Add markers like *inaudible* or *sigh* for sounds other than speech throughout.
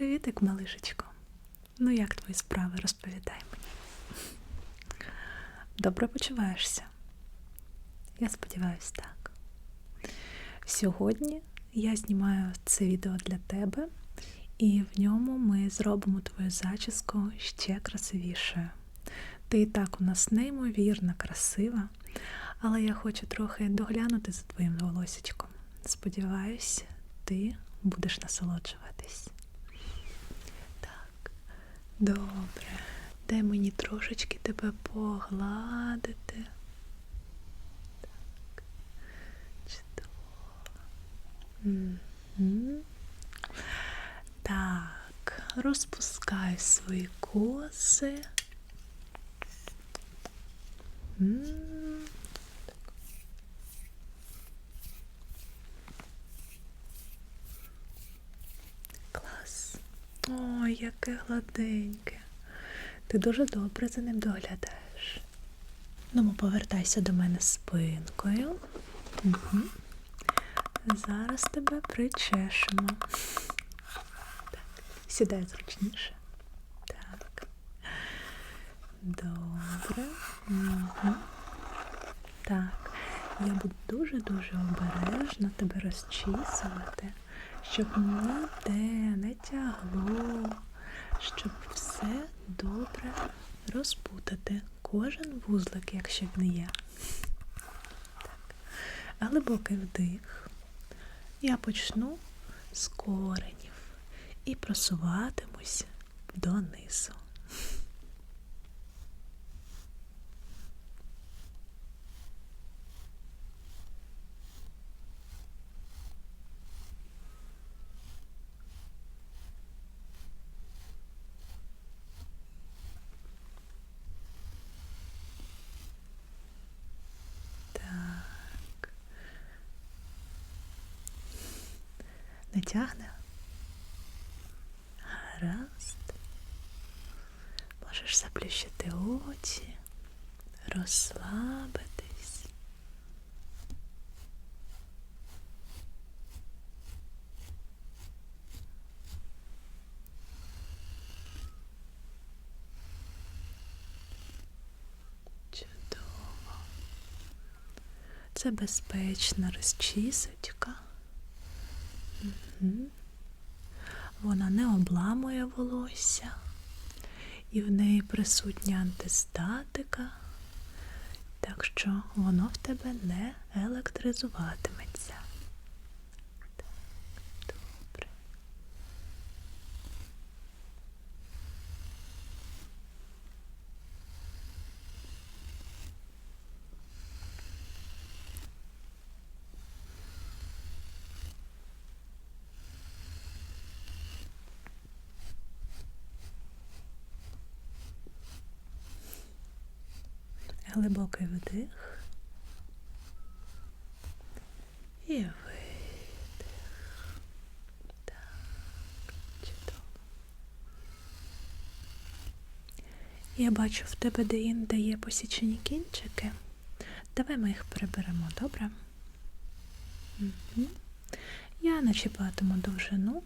Привітик, малишечко. Ну, як твої справи? Розповідай мені. Добре почуваєшся? Я сподіваюся, так. Сьогодні я знімаю це відео для тебе, і в ньому ми зробимо твою зачіску ще красивішою. Ти і так у нас неймовірно красива, але я хочу трохи доглянути за твоїм волосечком. Сподіваюсь, ти будеш насолоджуватись. Добре. Дай мені трошечки тебе погладити. Так. Чудово. Так, розпускай свої коси. М. Клас. Яке гладеньке. Ти дуже добре за ним доглядаєш. Ну, повертайся до мене спинкою. Угу. Зараз тебе причешемо. Так, сідай зручніше. Так. Добре. Угу. Так. Я буду дуже-дуже обережно тебе розчісувати, щоб ніде не тягло, щоб все добре розпутати. Кожен вузлик, якщо він є. Так. Глибокий вдих. Я почну з коренів і просуватимусь донизу. Не тягне? Гаразд. Можеш заплющити очі, розслабитись. Чудово. Це безпечна розчісочка. Вона не обламує волосся, і в неї присутня антистатика, так що воно в тебе не електризуватиметься. Глибокий вдих і видих. Так, чудово. Я бачу в тебе де-інде є посічені кінчики. Давай ми їх приберемо, добре? Мгм. Я начіпатиму довжину,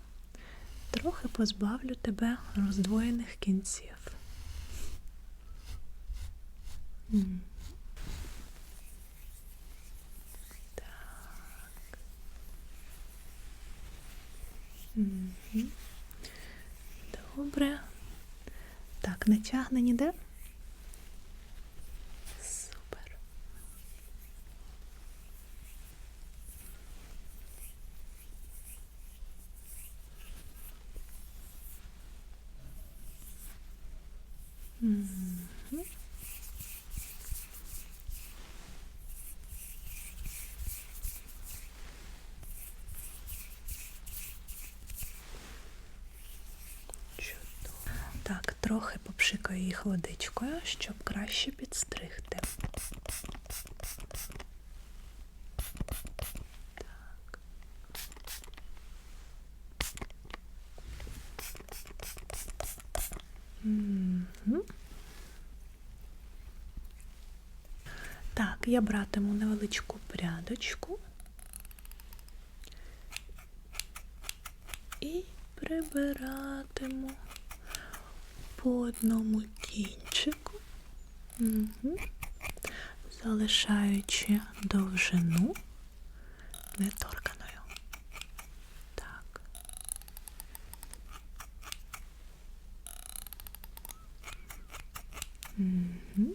трохи позбавлю тебе роздвоєних кінців. Так. Добре. Так, не тягне ніде. Супер. Мгм. Чудово. Так, попшикаю їх водичкою, щоб краще підстригти. Так, я братиму невеличку прядочку. І прибиратиму по одному кінчику, угу. залишаючи довжину не Так. Угу.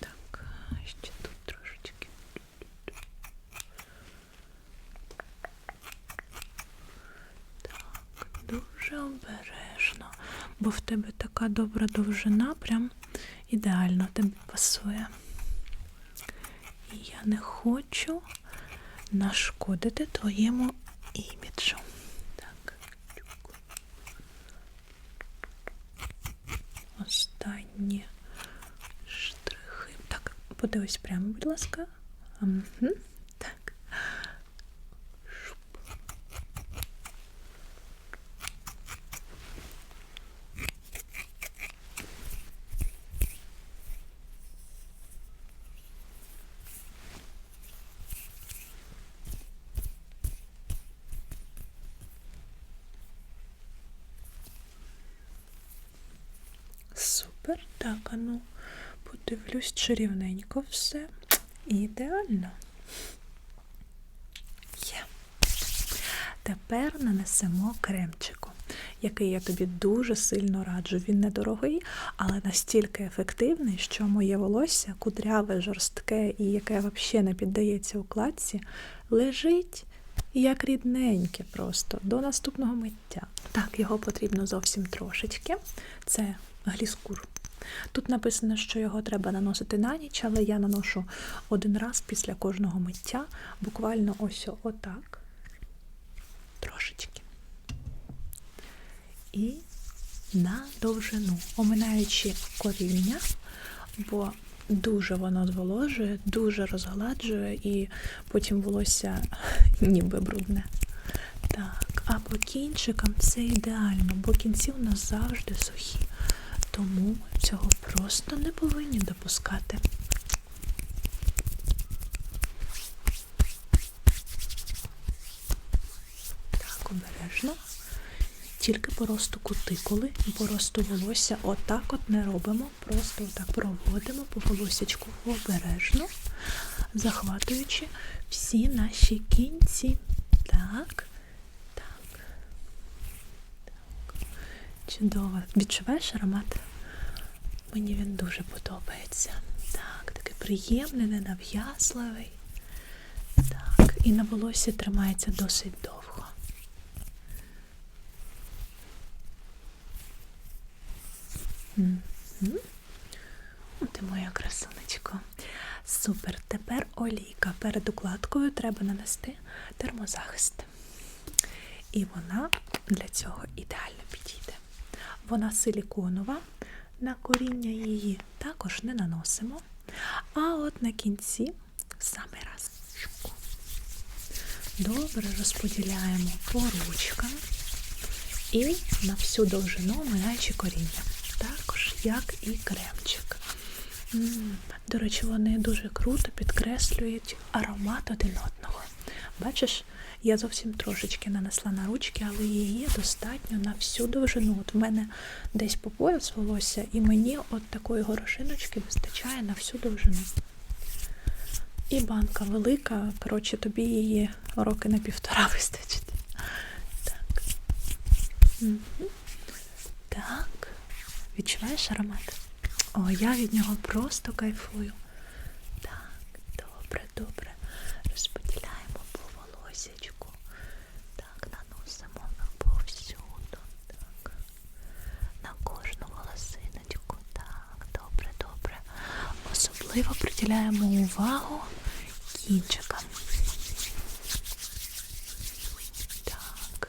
Так, ще тут трошечки. Так, дуже обережно, бо в тебе така добра довжина, прям ідеально тобі пасує. І я не хочу нашкодити твоєму іміджу. Так. Останні штрихи. Так, подивись прямо, будь ласка. Угу. Так. Шуп. Супер. Так, а ну подивлюсь чарівненько все. Ідеально. Є. Тепер нанесемо кремчику, який я тобі дуже сильно раджу. Він недорогий, але настільки ефективний, що моє волосся, кудряве, жорстке і яке взагалі не піддається укладці, лежить як рідненьке просто до наступного миття. Так, його потрібно зовсім трошечки. Це гліскур. Тут написано, що його треба наносити на ніч, але я наношу один раз після кожного миття, буквально ось отак. Трошечки. І на довжину, оминаючи коріння, бо дуже воно зволожує, дуже розгладжує, і потім волосся *laughs* ніби брудне. Так, а по кінчикам все ідеально, бо кінці у нас завжди сухі. Тому цього просто не повинні допускати. Так, обережно. Тільки по росту кутикули, по росту волосся отак от не робимо. Просто отак проводимо по волосячку обережно, захватуючи всі наші кінці. Так. Так. Так. Чудово. Відчуваєш аромат? Мені він дуже подобається. Так, такий приємний, ненав'язливий. Так, і на волосі тримається досить довго. Ти моя красунечко. Супер. Тепер олійка. Перед укладкою треба нанести термозахист. І вона для цього ідеально підійде. Вона силіконова, на коріння її також не наносимо. А от на кінці в самий раз. Добре розподіляємо по ручкам і на всю довжину оминаючи коріння. Також як і кремчик. До речі, вони дуже круто підкреслюють аромат один одного. Бачиш, я зовсім трошечки нанесла на ручки, але її достатньо на всю довжину. От в мене десь по пояс волосся, і мені от такої горошиночки вистачає на всю довжину. І банка велика, коротше, тобі її роки на півтора *laughs* вистачить. Так. Мгм. Так. Відчуваєш аромат? О, я від нього просто кайфую. Так, добре, добре. Розподіляємо по волосячку. Так, наносимо на повсюду. Так. На кожну волосиночку. Так, добре, добре. Особливо приділяємо увагу кінчикам. Так.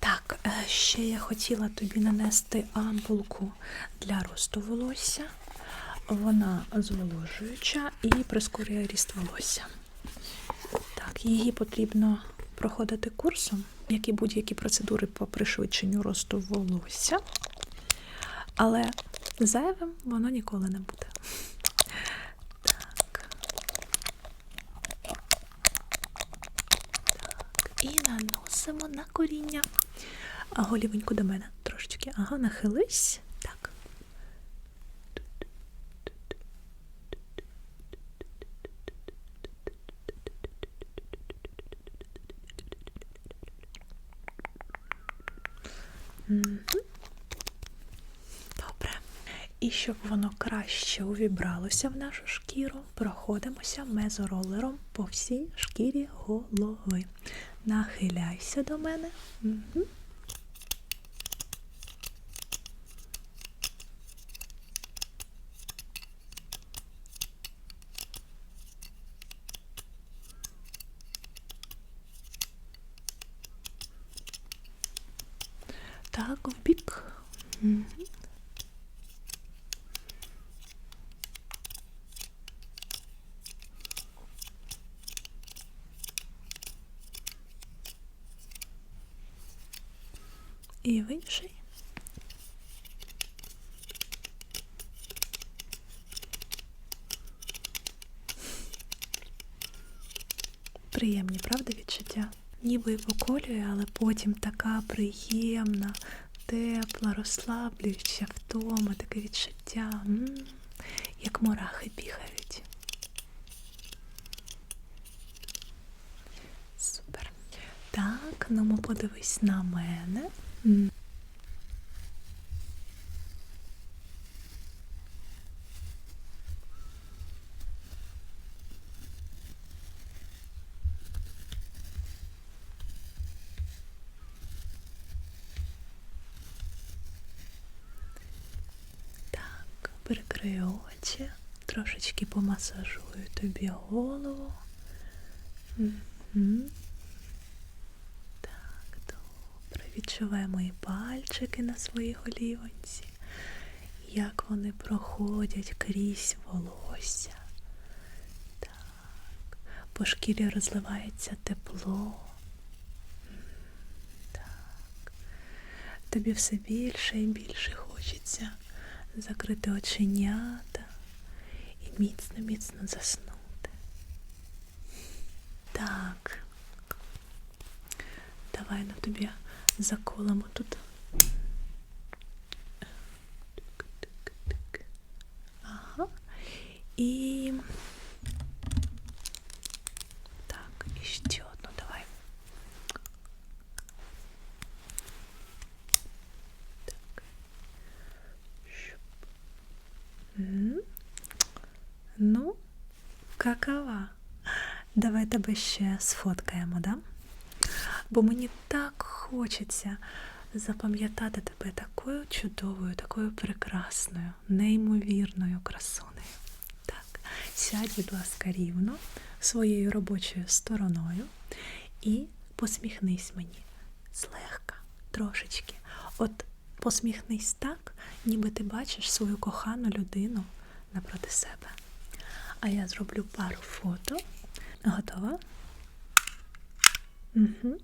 Так, е, ще ще я хотіла тобі нанести ампулку для росту волосся. Вона зволожуюча і прискорює ріст волосся. Так, її потрібно проходити курсом, як і будь-які процедури по пришвидшенню росту волосся. Але зайвим воно ніколи не буде. Так. Так. І наносимо на коріння. А голівеньку до мене трошечки. Ага, нахились. Так. І щоб воно краще увібралося в нашу шкіру, проходимося мезоролером по всій шкірі голови. Нахиляйся до мене. Так, в бік. Угу. І в інший. Приємні, правда, відчуття? Ніби і поколює, але потім така приємна, тепла, розслаблююча втома, таке відчуття, м як мурахи бігають. Супер. Так, ну подивись на мене. Так, прикрию очі, трошечки помасажую тобі голову. Мгм. Так, добре. Відчувай мої пальчики на своїй голівонці, як вони проходять крізь волосся. Так, по шкірі розливається тепло. Так. Тобі все більше і більше хочеться закрити оченята і міцно, міцно заснути. Так. Давай на тобі заколимо тут. Ага. І так, і ще одну давай. Так. Щуп. М. Ну, какова? Давай тебе ще сфоткаємо, да? Бо мені так хочеться запам'ятати тебе такою чудовою, такою прекрасною, неймовірною красунею. Так, сядь, будь ласка, рівно своєю робочою стороною і посміхнись мені злегка, трошечки. От посміхнись так, ніби ти бачиш свою кохану людину напроти себе. А я зроблю пару фото. Готова? Угу.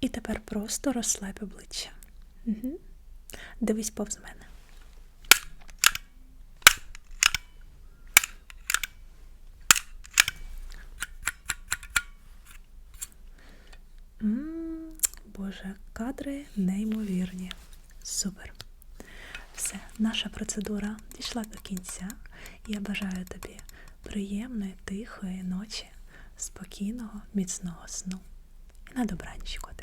І тепер просто розслабь обличчя. Угу. Дивись повз мене. Боже, кадри неймовірні. Супер. Все, наша процедура дійшла до кінця. Я бажаю тобі приємної, тихої ночі, спокійного, міцного сну. І на добраніч, котику.